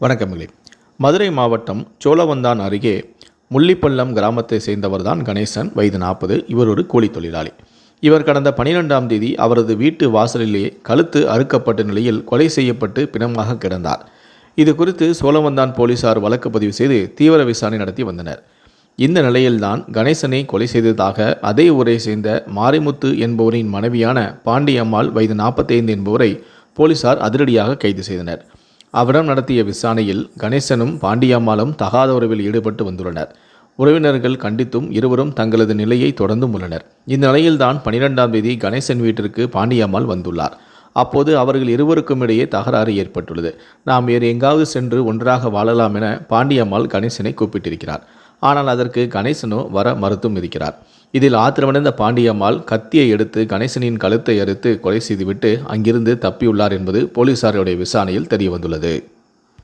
வணக்கமில்லை மதுரை மாவட்டம் சோழவந்தான் அருகே முள்ளிப்பள்ளம் கிராமத்தை சேர்ந்தவர்தான் கணேசன் வயது நாற்பது. இவர் ஒரு கூலி தொழிலாளி. இவர் கடந்த பனிரெண்டாம் தேதி அவரது வீட்டு வாசலிலேயே கழுத்து அறுக்கப்பட்ட நிலையில் கொலை செய்யப்பட்டு பிணமாக கிடந்தார். இது குறித்து சோழவந்தான் போலீசார் வழக்கு பதிவு செய்து தீவிர விசாரணை நடத்தி வந்தனர். இந்த நிலையில்தான் கணேசனை கொலை செய்ததாக அதே ஊரை சேர்ந்த மாரிமுத்து என்பவரின் மனைவியான பாண்டியம்மாள் வயது நாற்பத்தைந்து என்பவரை போலீசார் அதிரடியாக கைது செய்தனர். அவரிடம் நடத்திய விசாரணையில் கணேசனும் பாண்டியம்மாளும் தகாத உறவில் ஈடுபட்டு வந்துள்ளனர். உறவினர்கள் கண்டித்தும் இருவரும் தங்களது நிலையை தொடர்ந்தும் உள்ளனர் இந்த நிலையில்தான் பனிரெண்டாம் தேதி கணேசன் வீட்டிற்கு பாண்டியம்மாள் வந்துள்ளார். அப்போது அவர்கள் இருவருக்கும் இடையே தகராறு ஏற்பட்டுள்ளது. நாம் வேறு எங்காவது சென்று ஒன்றாக வாழலாம் என பாண்டியம்மாள் கணேசனை கூப்பிட்டிருக்கிறார். ஆனால் அதற்கு கணேசனோ வர மறுத்தும் இருக்கிறார் இதில் ஆத்திரமடைந்த பாண்டியம்மாள் கத்தியை எடுத்து கணேசனின் கழுத்தை அறுத்து கொலை செய்துவிட்டு அங்கிருந்து தப்பியுள்ளார் என்பது போலீசாருடைய விசாரணையில் தெரியவந்துள்ளது.